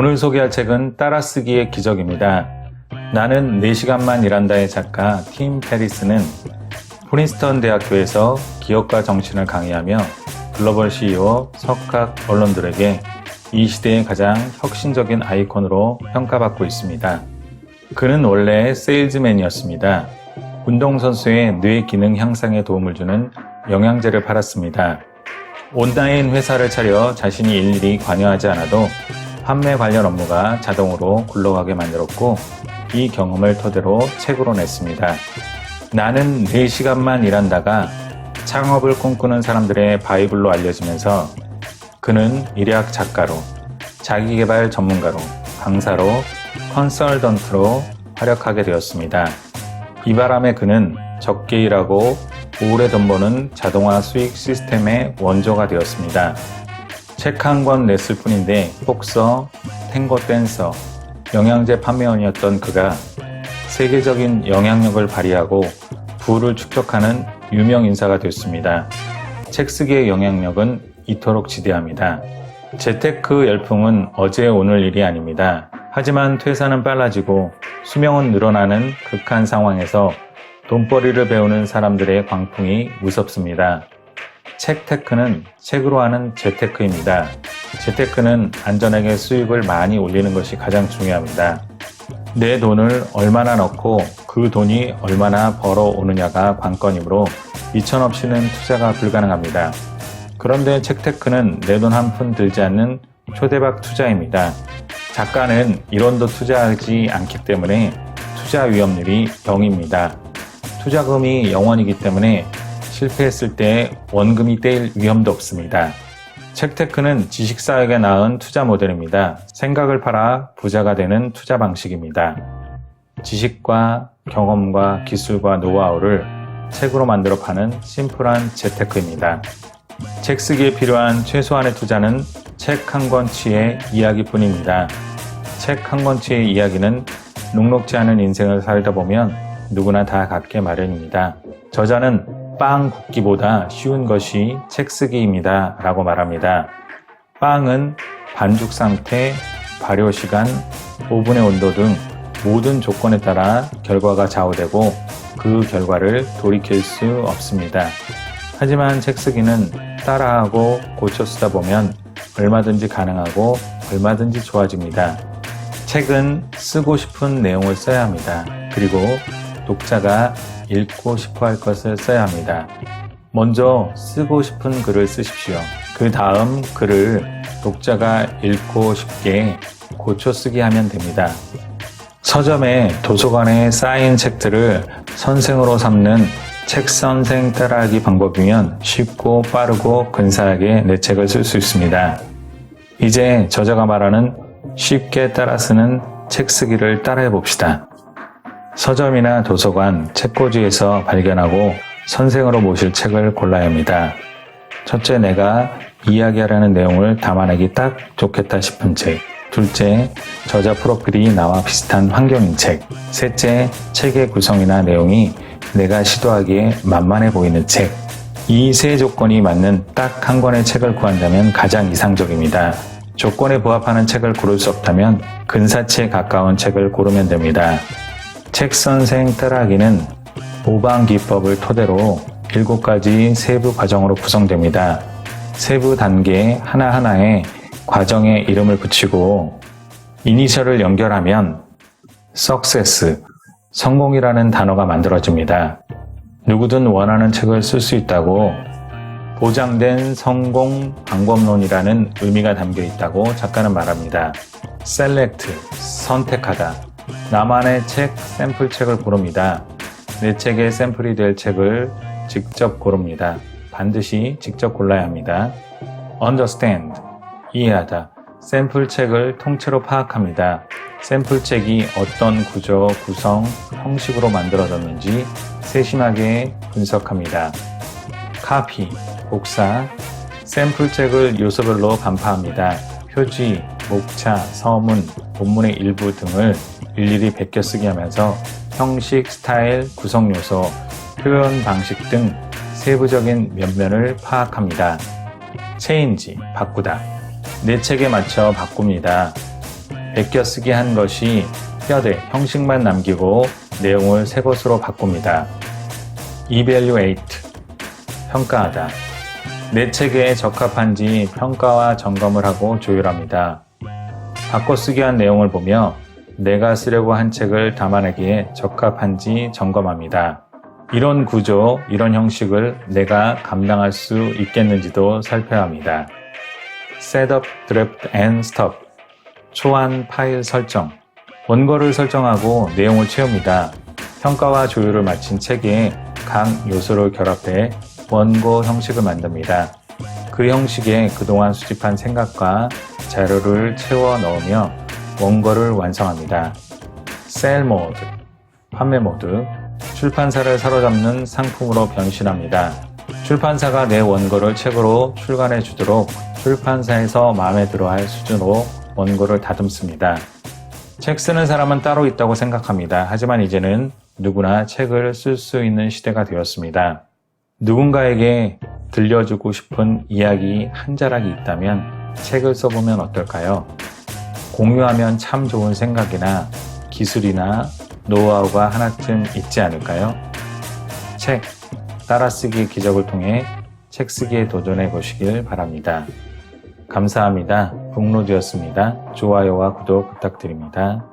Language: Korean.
오늘 소개할 책은 따라쓰기의 기적입니다. 나는 4시간만 일한다의 작가 팀 페리스는 프린스턴 대학교에서 기업가 정신을 강의하며 글로벌 CEO 석학 언론들에게 이 시대의 가장 혁신적인 아이콘으로 평가받고 있습니다. 그는 원래 세일즈맨이었습니다. 운동선수의 뇌 기능 향상에 도움을 주는 영양제를 팔았습니다. 온라인 회사를 차려 자신이 일일이 관여하지 않아도 판매 관련 업무가 자동으로 굴러가게 만들었고 이 경험을 토대로 책으로 냈습니다. 나는 4시간만 일한다가 창업을 꿈꾸는 사람들의 바이블로 알려지면서 그는 일약 작가로, 자기개발 전문가로, 강사로, 컨설던트로 활약하게 되었습니다. 이 바람에 그는 적게 일하고 오래 돈 버는 자동화 수익 시스템의 원조가 되었습니다. 책 한 권 냈을 뿐인데 복서, 탱고 댄서, 영양제 판매원이었던 그가 세계적인 영향력을 발휘하고 부를 축적하는 유명 인사가 됐습니다. 책 쓰기의 영향력은 이토록 지대합니다. 재테크 열풍은 어제 오늘 일이 아닙니다. 하지만 퇴사는 빨라지고 수명은 늘어나는 극한 상황에서 돈벌이를 배우는 사람들의 광풍이 무섭습니다. 책 테크는 책으로 하는 재테크입니다. 재테크는 안전하게 수익을 많이 올리는 것이 가장 중요합니다. 내 돈을 얼마나 넣고 그 돈이 얼마나 벌어오느냐가 관건이므로 미천 없이는 투자가 불가능합니다. 그런데 책테크는 내 돈 한 푼 들지 않는 초대박 투자입니다. 작가는 1원도 투자하지 않기 때문에 투자 위험률이 0입니다. 투자금이 0원이기 때문에 실패했을 때 원금이 떼일 위험도 없습니다. 책테크는 지식사회에 낳은 투자 모델입니다. 생각을 팔아 부자가 되는 투자 방식입니다. 지식과 경험과 기술과 노하우를 책으로 만들어 파는 심플한 재테크입니다. 책 쓰기에 필요한 최소한의 투자는 책 한 권치의 이야기뿐입니다. 책 한 권치의 이야기는 녹록지 않은 인생을 살다 보면 누구나 다 갖게 마련입니다. 저자는 빵 굽기보다 쉬운 것이 책 쓰기입니다. 라고 말합니다. 빵은 반죽 상태, 발효 시간, 오븐의 온도 등 모든 조건에 따라 결과가 좌우되고 그 결과를 돌이킬 수 없습니다. 하지만 책 쓰기는 따라하고 고쳐 쓰다 보면 얼마든지 가능하고 얼마든지 좋아집니다. 책은 쓰고 싶은 내용을 써야 합니다. 그리고 독자가 읽고 싶어 할 것을 써야 합니다. 먼저 쓰고 싶은 글을 쓰십시오. 그 다음 글을 독자가 읽고 싶게 고쳐 쓰기 하면 됩니다. 서점에 도서관에 쌓인 책들을 선생으로 삼는 책 선생 따라하기 방법이면 쉽고 빠르고 근사하게 내 책을 쓸 수 있습니다. 이제 저자가 말하는 쉽게 따라 쓰는 책 쓰기를 따라해 봅시다. 서점이나 도서관, 책꽂이에서 발견하고 선생으로 모실 책을 골라야 합니다. 첫째, 내가 이야기하려는 내용을 담아내기 딱 좋겠다 싶은 책. 둘째, 저자 프로필이 나와 비슷한 환경인 책. 셋째, 책의 구성이나 내용이 내가 시도하기에 만만해 보이는 책. 이 세 조건이 맞는 딱 한 권의 책을 구한다면 가장 이상적입니다. 조건에 부합하는 책을 고를 수 없다면 근사치에 가까운 책을 고르면 됩니다. 책 선생 따라하기는 모방 기법을 토대로 7가지 세부 과정으로 구성됩니다. 세부 단계 하나하나에 과정에 이름을 붙이고 이니셜을 연결하면 success, 성공이라는 단어가 만들어집니다. 누구든 원하는 책을 쓸 수 있다고 보장된 성공 방법론이라는 의미가 담겨 있다고 작가는 말합니다. select, 선택하다. 나만의 책, 샘플 책을 고릅니다. 내 책의 샘플이 될 책을 직접 고릅니다. 반드시 직접 골라야 합니다. understand, 이해하다. 샘플 책을 통째로 파악합니다. 샘플 책이 어떤 구조, 구성, 형식으로 만들어졌는지 세심하게 분석합니다. 카피, 복사, 샘플 책을 요소별로 간파합니다. 표지, 목차, 서문, 본문의 일부 등을 일일이 베껴 쓰기 하면서 형식, 스타일, 구성 요소, 표현 방식 등 세부적인 면면을 파악합니다. 체인지, 바꾸다. 내 책에 맞춰 바꿉니다. 베껴 쓰기 한 것이 뼈대, 형식만 남기고 내용을 새 것으로 바꿉니다. evaluate, 평가하다. 내 책에 적합한지 평가와 점검을 하고 조율합니다. 바꿔쓰기 한 내용을 보며 내가 쓰려고 한 책을 담아내기에 적합한지 점검합니다. 이런 구조, 이런 형식을 내가 감당할 수 있겠는지도 살펴야 합니다. Setup, Draft and Stop 초안 파일 설정 원고를 설정하고 내용을 채웁니다. 평가와 조율을 마친 책에 각 요소를 결합해 원고 형식을 만듭니다. 그 형식에 그동안 수집한 생각과 자료를 채워 넣으며 원고를 완성합니다. 셀 모드, 판매 모드, 출판사를 사로잡는 상품으로 변신합니다. 출판사가 내 원고를 책으로 출간해 주도록 출판사에서 마음에 들어 할 수준으로 원고를 다듬습니다. 책 쓰는 사람은 따로 있다고 생각합니다. 하지만 이제는 누구나 책을 쓸 수 있는 시대가 되었습니다. 누군가에게 들려주고 싶은 이야기 한 자락이 있다면 책을 써보면 어떨까요? 공유하면 참 좋은 생각이나 기술이나 노하우가 하나쯤 있지 않을까요? 책, 따라쓰기 기적을 통해 책 쓰기에 도전해 보시길 바랍니다. 감사합니다. 북로드였습니다. 좋아요와 구독 부탁드립니다.